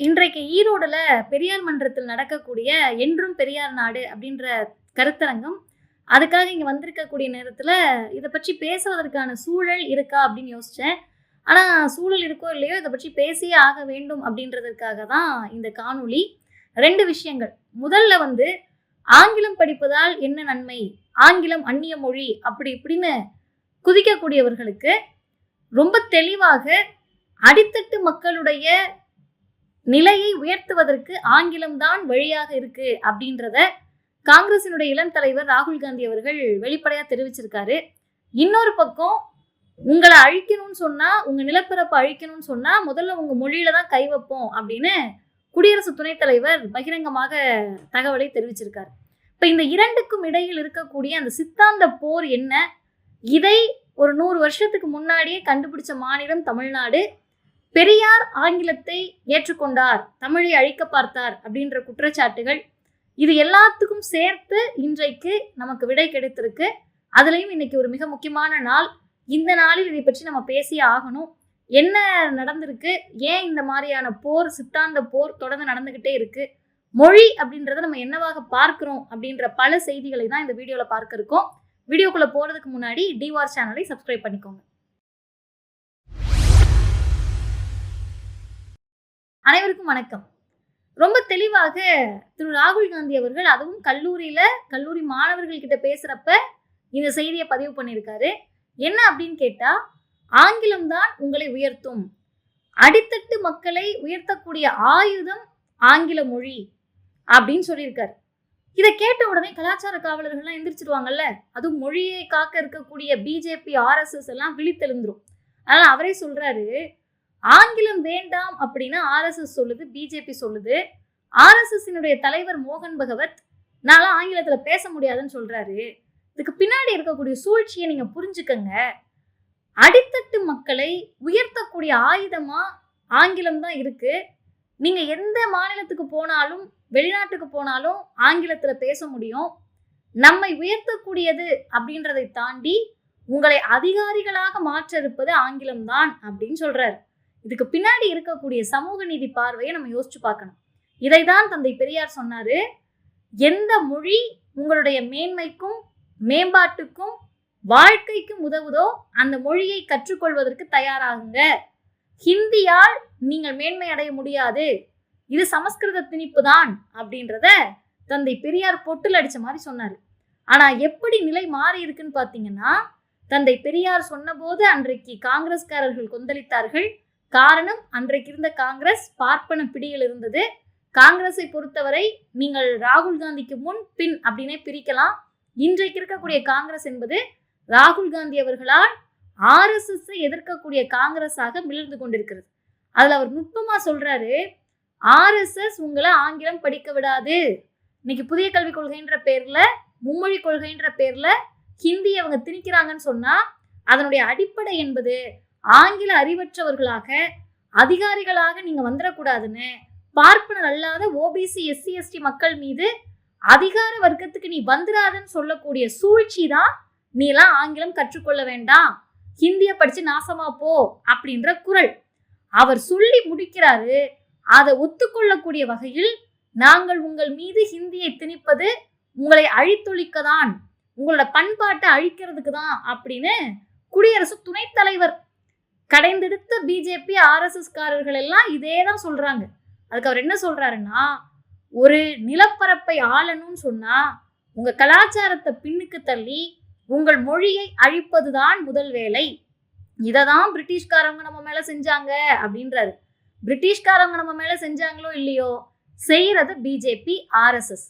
இன்றைக்கு ஈரோடுல பெரியார் மன்றத்தில் நடக்கக்கூடிய என்றும் பெரியார் நாடு அப்படின்ற கருத்தரங்கம் அதுக்காக இங்கே வந்திருக்கக்கூடிய நேரத்தில் இதை பற்றி பேசுவதற்கான சூழல் இருக்கா அப்படின்னு யோசித்தேன் ஆனால் சூழல் இருக்கோ இல்லையோ இதை பற்றி பேசியே ஆக வேண்டும் அப்படின்றதுக்காக தான் இந்த காணொளி. ரெண்டு விஷயங்கள். முதல்ல வந்து ஆங்கிலம் படிப்பதால் என்ன நன்மை? ஆங்கிலம் அந்நிய மொழி அப்படி இப்படின்னு குதிக்கக்கூடியவர்களுக்கு ரொம்ப தெளிவாக அடித்தட்டு மக்களுடைய நிலையை உயர்த்துவதற்கு ஆங்கிலம்தான் வழியாக இருக்கு அப்படின்றத காங்கிரசினுடைய இளம் தலைவர் ராகுல் காந்தி அவர்கள் வெளிப்படையா தெரிவிச்சிருக்காரு. இன்னொரு பக்கம் உங்களை அழிக்கணும்னு சொன்னா உங்க நிலப்பரப்பை அழிக்கணும்னு சொன்னா முதல்ல உங்க மொழியில தான் கை வைப்போம் அப்படின்னு குடியரசு துணைத் தலைவர் பகிரங்கமாக தகவலை தெரிவிச்சிருக்காரு. இப்ப இந்த இரண்டுக்கும் இடையில் இருக்கக்கூடிய அந்த சித்தாந்த போர் என்ன? இதை ஒரு நூறு வருஷத்துக்கு முன்னாடியே கண்டுபிடிச்ச மாநிலம் தமிழ்நாடு. பெரியார் ஆங்கிலத்தை ஏற்றுக்கொண்டார் தமிழை அழிக்க பார்த்தார் அப்படின்ற குற்றச்சாட்டுகள் இது எல்லாத்துக்கும் சேர்த்து இன்றைக்கு நமக்கு விடை கிடைத்திருக்கு. அதுலேயும் இன்னைக்கு ஒரு மிக முக்கியமான நாள். இந்த நாளில் இதை பற்றி நம்ம பேசியே ஆகணும். என்ன நடந்திருக்கு? ஏன் இந்த மாதிரியான போர் சித்தாந்த போர் தொடர்ந்து நடந்துக்கிட்டே இருக்கு? மொழி அப்படின்றத நம்ம என்னவாக பார்க்கிறோம் அப்படின்ற பல செய்திகளை தான் இந்த வீடியோவில் பார்க்க இருக்கோம். வீடியோக்குள்ளே போகிறதுக்கு முன்னாடி டிவார் சேனலை சப்ஸ்கிரைப் பண்ணிக்கோங்க. அனைவருக்கும் வணக்கம். ரொம்ப தெளிவாக திரு ராகுல் காந்தி அவர்கள் அதுவும் கல்லூரியில கல்லூரி மாணவர்கள் கிட்ட பேசுறப்ப இந்த செய்தியை பதிவு பண்ணியிருக்காரு. என்ன அப்படின்னு கேட்டா ஆங்கிலம் தான் உங்களை உயர்த்தும். அடித்தட்டு மக்களை உயர்த்தக்கூடிய ஆயுதம் ஆங்கில மொழி அப்படின்னு சொல்லியிருக்காரு. இதை கேட்ட உடனே கலாச்சார காவலர்கள்லாம் எந்திரிச்சிருவாங்கல்ல அதுவும் மொழியை காக்க இருக்கக்கூடிய பிஜேபி ஆர்எஸ்எஸ் எல்லாம் விழித்தெழுந்துரும். அதனால அவரே சொல்றாரு ஆங்கிலம் வேண்டாம் அப்படின்னு ஆர்எஸ்எஸ் சொல்லுது பிஜேபி சொல்லுது. ஆர்எஸ்எஸ்னுடைய தலைவர் மோகன் பகவத் நான்லாம் ஆங்கிலத்தில் பேச முடியாதுன்னு சொல்கிறாரு இதுக்கு பின்னாடி இருக்கக்கூடிய சூழ்ச்சியை நீங்கள் புரிஞ்சுக்கங்க. அடித்தட்டு மக்களை உயர்த்தக்கூடிய ஆயுதமாக ஆங்கிலம் தான் இருக்குது நீங்கள் எந்த மாநிலத்துக்கு போனாலும் வெளிநாட்டுக்கு போனாலும் ஆங்கிலத்தில் பேச முடியும். நம்மை உயர்த்தக்கூடியது அப்படின்றதை தாண்டி உங்களை அதிகாரிகளாக மாற்ற இருப்பது ஆங்கிலம்தான் அப்படின்னு சொல்கிறார் இதுக்கு பின்னாடி இருக்கக்கூடிய சமூக நீதி பார்வையை நம்ம யோசிச்சு பார்க்கணும். இதைதான் தந்தை பெரியார் சொன்னாரு. எந்த மொழி உங்களுடைய மேன்மைக்கும் மேம்பாட்டுக்கும் வாழ்க்கைக்கும் உதவுதோ அந்த மொழியை கற்றுக்கொள்வதற்கு தயாராகுங்க. ஹிந்தியால் நீங்கள் மேன்மை அடைய முடியாது. இது சமஸ்கிருத திணிப்பு தான் அப்படின்றத தந்தை பெரியார் பொட்டில் அடித்த மாதிரி சொன்னார். ஆனால் எப்படி நிலை மாறி இருக்குன்னு பார்த்தீங்கன்னா தந்தை பெரியார் சொன்னபோது அன்றைக்கு காங்கிரஸ்காரர்கள் கொந்தளித்தார்கள். காரணம் அன்றைக்கு இருந்த காங்கிரஸ் பார்ப்பன பிடியில் இருந்தது. காங்கிரஸை பொறுத்தவரை நீங்கள் ராகுல் காந்திக்கு முன் பின் அப்படின்னே பிரிக்கலாம். இன்றைக்கு இருக்கக்கூடிய காங்கிரஸ் என்பது ராகுல் காந்தி அவர்களால் ஆர்எஸ்எஸ்ஸை எதிர்க்கக்கூடிய காங்கிரஸாக மிளர்ந்து கொண்டிருக்கிறது. அதுல அவர் நுட்பமா சொல்றாரு ஆர்எஸ்எஸ் உங்களை ஆங்கிலம் படிக்க விடாது. இன்னைக்கு புதிய கல்விக் கொள்கைன்ற பேர்ல மும்மொழி கொள்கைன்ற பேர்ல ஹிந்தி அவங்க திணிக்கிறாங்கன்னு சொன்னா அதனுடைய அடிப்படை என்பது ஆங்கில அறிவற்றவர்களாக அதிகாரிகளாக நீங்க வந்துடக்கூடாதுன்னு பார்ப்பனர் அல்லாத ஓபிசி எஸ்சி எஸ்டி மக்கள் மீது அதிகார வர்க்கத்துக்கு நீ வந்துடாதுன்னு சொல்லக்கூடிய சூழ்ச்சி தான் நீ எல்லாம் ஆங்கிலம் கற்றுக்கொள்ள வேண்டாம். ஹிந்திய படிச்சு நாசமா போ அப்படின்ற குரல். அவர் சொல்லி முடிக்கிறாரு. அதை ஒத்துக்கொள்ளக்கூடிய வகையில் நாங்கள் உங்கள் மீது ஹிந்தியை திணிப்பது உங்களை அழித்தொழிக்க தான் உங்களோட பண்பாட்டை அழிக்கிறதுக்கு தான் அப்படின்னு குடியரசு துணைத் தலைவர் கடைந்தெடுத்த பிஜேபி ஆர்எஸ்எஸ் காரர்கள் எல்லாம் இதே தான் சொல்றாங்க. அதுக்கு அவர் என்ன சொல்றாருன்னா ஒரு நிலப்பரப்பை ஆளணும்னு சொன்னா உங்க கலாச்சாரத்தை பின்னுக்கு தள்ளி உங்கள் மொழியை அழிப்பதுதான் முதல் வேலை. இதை தான் பிரிட்டிஷ்காரவங்க நம்ம மேல செஞ்சாங்க அப்படின்றாரு. பிரிட்டிஷ்காரவங்க நம்ம மேல செஞ்சாங்களோ இல்லையோ செய்யறது பிஜேபி ஆர்எஸ்எஸ்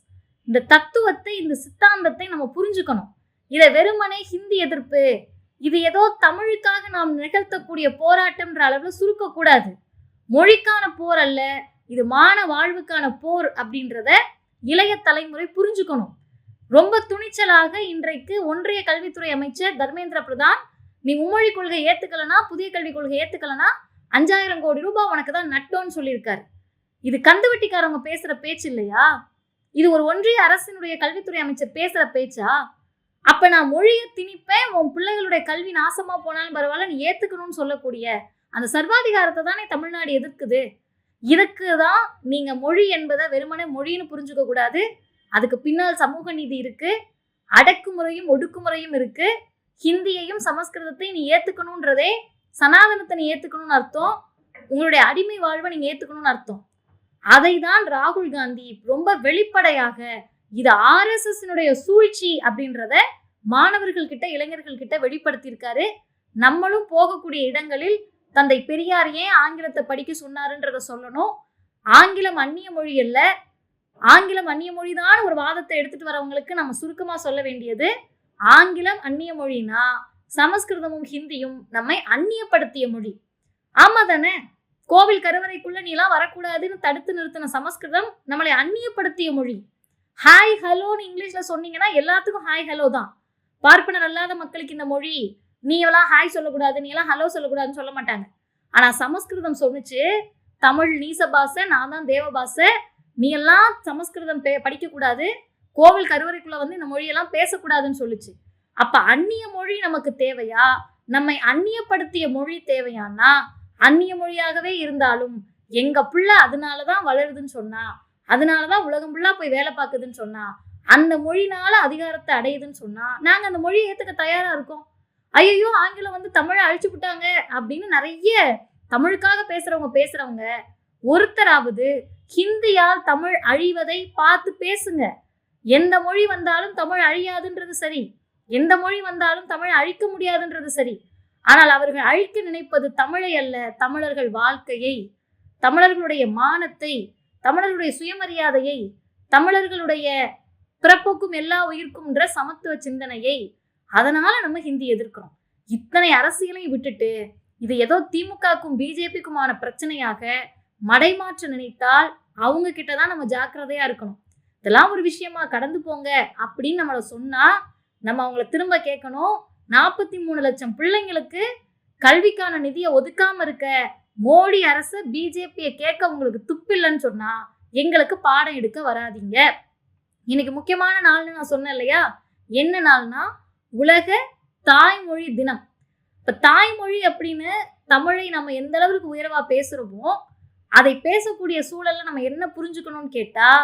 இந்த தத்துவத்தை இந்த சித்தாந்தத்தை நம்ம புரிஞ்சுக்கணும். இதை வெறுமனே ஹிந்தி எதிர்ப்பு இது ஏதோ தமிழுக்காக நாம் நிகழ்த்தக்கூடிய போராட்டம்ன்ற அளவில் சுருக்கக்கூடாது. மொழிக்கான போர் அல்ல இது மான வாழ்வுக்கான போர் அப்படின்றத இளைய தலைமுறை புரிஞ்சுக்கணும். ரொம்ப துணிச்சலாக இன்றைக்கு ஒன்றிய கல்வித்துறை அமைச்சர் தர்மேந்திர பிரதான் நீ மும்மொழி கொள்கை ஏத்துக்கலனா புதிய கல்விக் கொள்கை ஏத்துக்கலனா அஞ்சாயிரம் கோடி ரூபாய் உனக்கு தான் நட்டோன்னு சொல்லியிருக்காரு. இது கந்துவட்டிக்காரவங்க பேசுற பேச்சு இல்லையா? இது ஒரு ஒன்றிய அரசினுடைய கல்வித்துறை அமைச்சர் பேசுற பேச்சா? அப்ப நான் மொழியை திணிப்பேன் உன் பிள்ளைகளுடைய கல்வி நாசமா போனாலும் பரவாயில்ல நீ ஏத்துக்கணும்னு சொல்லக்கூடிய அந்த சர்வாதிகாரத்தை தானே தமிழ்நாடு எதிர்க்குது? இதுக்கு தான் நீங்க மொழி என்பதை வெறுமனே மொழின்னு புரிஞ்சுக்க கூடாது. அதுக்கு பின்னால் சமூக நீதி இருக்கு அடக்குமுறையும் ஒடுக்குமுறையும் இருக்கு. ஹிந்தியையும் சமஸ்கிருதத்தையும் நீ ஏற்றுக்கணுன்றதே சனாதனத்தை நீ ஏத்துக்கணும்னு அர்த்தம். உங்களுடைய அடிமை வாழ்வை நீங்க ஏத்துக்கணும்னு அர்த்தம். அதை தான் ராகுல் காந்தி ரொம்ப வெளிப்படையாக இது ஆர்எஸ்எஸ்னுடைய சூழ்ச்சி அப்படின்றத மாணவர்கள் கிட்ட இளைஞர்கள் கிட்ட வெளிப்படுத்தியிருக்காரு. நம்மளும் போகக்கூடிய இடங்களில் தந்தை பெரியார் ஏன் ஆங்கிலத்தை படிக்க சொன்னாருன்றத சொல்லணும். ஆங்கிலம் அந்நிய மொழி அல்ல. ஆங்கிலம் அந்நிய மொழிதான் ஒரு வாதத்தை எடுத்துட்டு வரவங்களுக்கு நம்ம சுருக்கமா சொல்ல வேண்டியது. ஆங்கிலம் அந்நிய மொழினா சமஸ்கிருதமும் ஹிந்தியும் நம்மை அந்நியப்படுத்திய மொழி. ஆமா தானே? கோவில் கருவறைக்குள்ள நீலாம் வரக்கூடாதுன்னு தடுத்து நிறுத்தின சமஸ்கிருதம் நம்மளை அந்நியப்படுத்திய மொழி. ஹாய் ஹலோன்னு இங்கிலீஷில் சொன்னீங்கன்னா எல்லாத்துக்கும் ஹாய் ஹலோ தான். பார்ப்பனர் அல்லாத மக்களுக்கு இந்த மொழி நீ எல்லாம் ஹாய் சொல்லக்கூடாது நீ எல்லாம் ஹலோ சொல்லக்கூடாதுன்னு சொல்ல மாட்டாங்க. ஆனால் சமஸ்கிருதம் சொன்னிச்சு தமிழ் நீச பாசை நான் தான் தேவபாச நீ எல்லாம் சமஸ்கிருதம் பே படிக்கக்கூடாது கோவில் கருவறைக்குள்ளே வந்து இந்த மொழியெல்லாம் பேசக்கூடாதுன்னு சொல்லுச்சு. அப்போ அந்நிய மொழி நமக்கு தேவையா? நம்மை அந்நியப்படுத்திய மொழி தேவையானா அந்நிய மொழியாகவே இருந்தாலும் எங்கள் பிள்ளை அதனால தான் வளருதுன்னு சொன்னா அதனால தான் உலகம் ஃபுல்லாக போய் வேலை பார்க்குதுன்னு சொன்னா அந்த மொழினால அதிகாரத்தை அடையுதுன்னு சொன்னா நாங்கள் அந்த மொழியை ஏற்றுக்க தயாராக இருக்கோம். ஐயோ ஆங்கிலம் வந்து தமிழை அழிச்சு விட்டாங்க அப்படின்னு நிறைய தமிழுக்காக பேசுறவங்க பேசுறவங்க ஒருத்தராவது ஹிந்தியால் தமிழ் அழிவதை பார்த்து பேசுங்க. எந்த மொழி வந்தாலும் தமிழ் அழியாதுன்றது சரி. எந்த மொழி வந்தாலும் தமிழ் அழிக்க முடியாதுன்றது சரி. ஆனால் அவர்கள் அழிக்க நினைப்பது தமிழை அல்ல தமிழர்கள் வாழ்க்கையை தமிழர்களுடைய மானத்தை தமிழர்களுடைய சுயமரியாதையை தமிழர்களுடைய பிறப்புக்கும் எல்லா உயிர்க்கும்ன்ற சமத்துவ சிந்தனையை அதனால நம்ம ஹிந்தி எதிர்க்கிறோம். இத்தனை அரசியலையும் விட்டுட்டு இது ஏதோ திமுகக்கும் பிஜேபிக்குமான பிரச்சனையாக மடைமாற்ற நினைத்தால் அவங்க கிட்ட தான் நம்ம ஜாக்கிரதையா இருக்கணும். இதெல்லாம் ஒரு விஷயமா கடந்து போங்க அப்படின்னு நம்மளை சொன்னா நம்ம அவங்கள திரும்ப கேட்கணும். நாற்பத்தி மூணு லட்சம் பிள்ளைங்களுக்கு கல்விக்கான நிதியை ஒதுக்காம இருக்க மோடி அரசு பிஜேபியை கேட்க உங்களுக்கு துப்பில்லைன்னு சொன்னா எங்களுக்கு பாடம் எடுக்க வராதீங்க. இன்னைக்கு முக்கியமான நாள்னு நான் சொன்னேன் இல்லையா? என்ன நாள்னா உலக தாய்மொழி தினம். இப்போ தாய்மொழி அப்படின்னு தமிழை நம்ம எந்த அளவுக்கு உயர்வாக பேசுகிறோமோ அதை பேசக்கூடிய சூழலில் நம்ம என்ன புரிஞ்சுக்கணும்னு கேட்டால்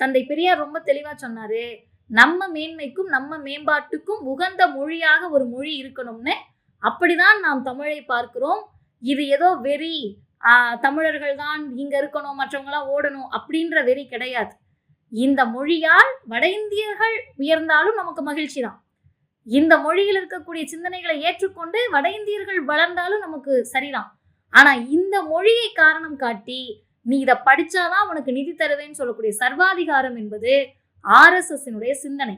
தந்தை பெரியார் ரொம்ப தெளிவாக சொன்னார் நம்ம மேன்மைக்கும் நம்ம மேம்பாட்டுக்கும் உகந்த மொழியாக ஒரு மொழி இருக்கணும்னு. அப்படிதான் நாம் தமிழை பார்க்கிறோம். இது ஏதோ வெறி தமிழர்கள் தான் இங்கே இருக்கணும் மற்றவங்களாம் ஓடணும் அப்படின்ற வெறி கிடையாது. இந்த மொழியால் வட இந்தியர்கள் உயர்ந்தாலும் நமக்கு மகிழ்ச்சி தான். இந்த மொழியில் இருக்கக்கூடிய சிந்தனைகளை ஏற்றுக்கொண்டு வட இந்தியர்கள் வளர்ந்தாலும் நமக்கு சரிதான். ஆனால் இந்த மொழியை காரணம் காட்டி நீ இதை படித்தாதான் உனக்கு நிதி தருவேன்னு சொல்லக்கூடிய சர்வாதிகாரம் என்பது ஆர்எஸ்எஸ்னுடைய சிந்தனை.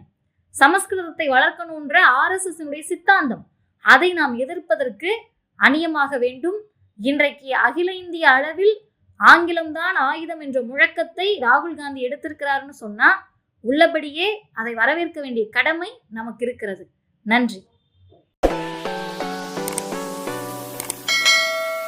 சமஸ்கிருதத்தை வளர்க்கணுன்ற ஆர்எஸ்எஸ்னுடைய சித்தாந்தம். அதை நாம் எதிர்ப்பதற்கு அணியமாக வேண்டும். இன்றைக்கு அகில இந்திய அளவில் ஆங்கிலம்தான் ஆயுதம் என்ற முழக்கத்தை ராகுல் காந்தி எடுத்திருக்கிறாருன்னு சொன்னா உள்ளபடியே அதை வரவேற்க வேண்டிய கடமை நமக்கு இருக்கிறது. நன்றி.